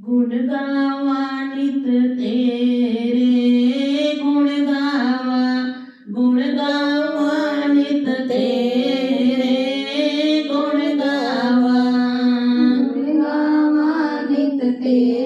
ਗੁਣ ਗਾਵਾ ਨਿਤ ਤੇਰੇ, ਗੁਣ ਗਾਵਾ ਗੁਣ ਗਾਵਾ ਨਿਤ ਤੇਰੇ, ਗੁਣ ਗਾਵਾ। ਗੁਣ ਗਾਵਾ ਨਿਤ ਤੇਰੇ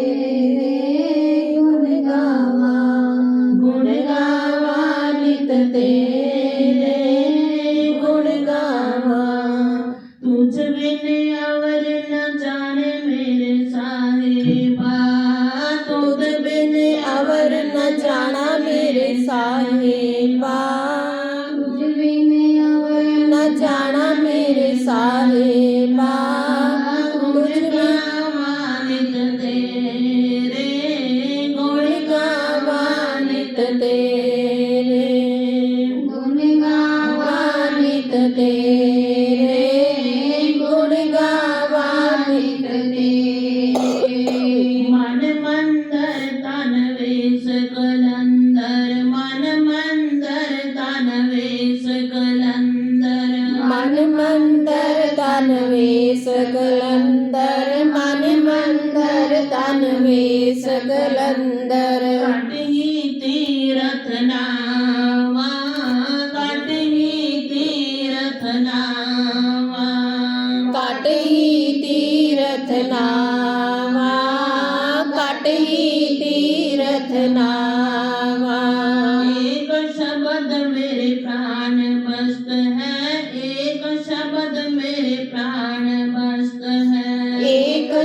अंदर मन मंदर तन में सकलंदर। ही तीरथ नामा काट ही तीरथ नामा। काट ही तीरथ नामा।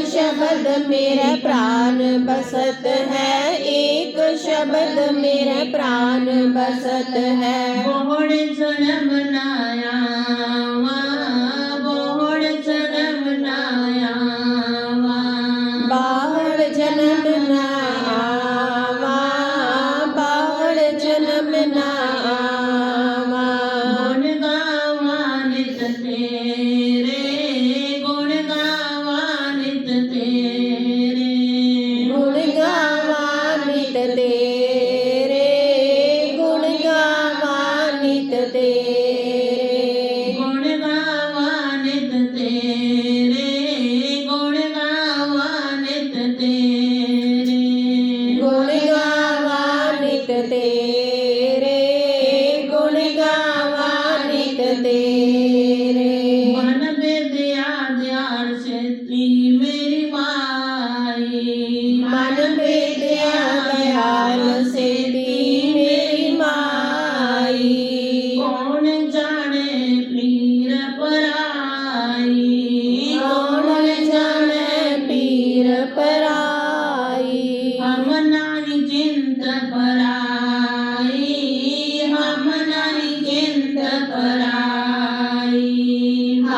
शब्द मेरे प्राण बसत है। एक शब्द मेरे प्राण बसत है। बहुत जन्म नाया।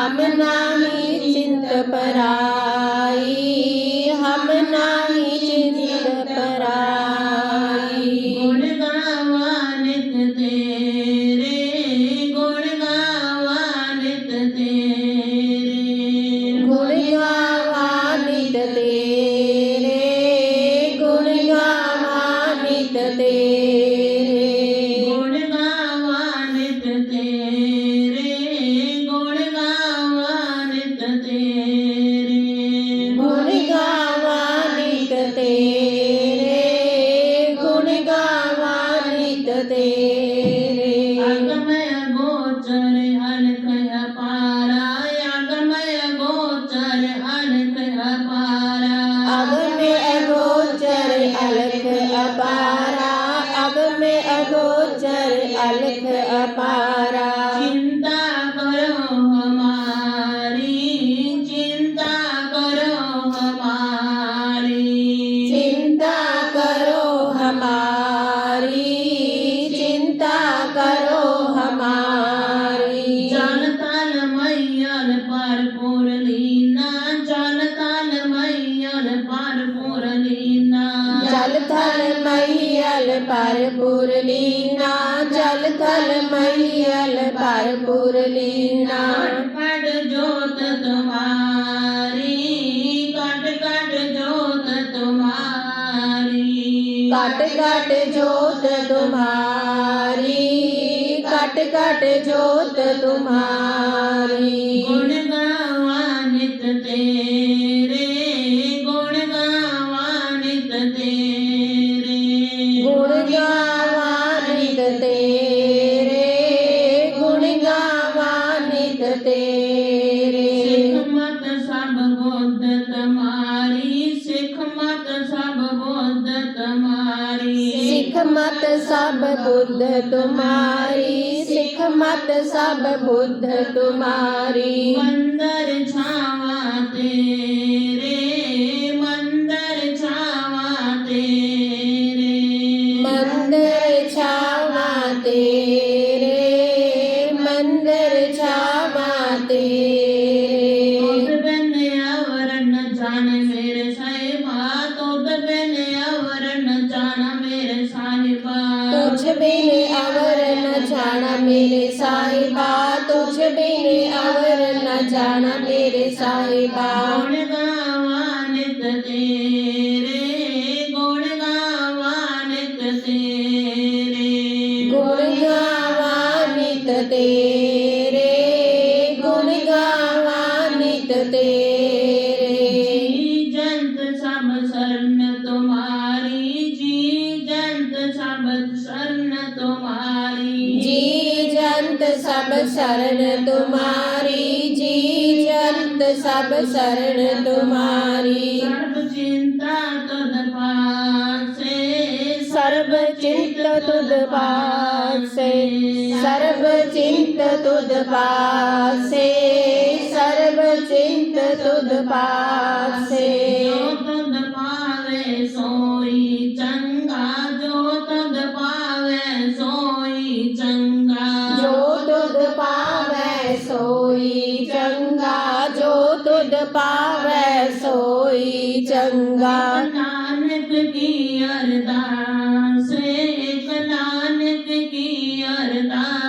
नाम नाही चिंत परा। ਮੁਰਲੀਨਾ ਜਲ ਥਲ ਮਈਲ ਪਰ ਮੁਰਲੀਨਾ ਪੜ ਜੋਤ ਤੁਮਾਰੀ ਕਟ ਕਟ ਜੋਤ ਤੁਮਾਰੀ ਕਟ ਕਟ ਜੋਤ ਤੁਮਾਰੀ ਕਟ ਕਟ ਜੋਤ ਤੁਮਾਰੀ ਗੁਣ तेरे। सिख मत सब बुद्ध तुम्हारी सिख मत सब बुद्ध तुम्हारी। सिख मत सब बुद्ध तुम्हारी सिख मत सब बुद्ध तुम्हारी। मंदिर छावा तेरे। साईबा तुझ बिने अवर न जाना मेरे साईबा गुण गावान तेरे गुण गावान तेरे गुण गावान तेरे सब शरण तुम्हारी जी जंत सब शरण तुम्हारी। चिंता तुद पासे सर्व चिंत तुद से सर्व चिंत तुद से सर्व चिंत तुद पासे। तुद सोई चंद सोई चंगा जो तुद पावे सोई चंगा। नानक की अरदास नानक की अरदास।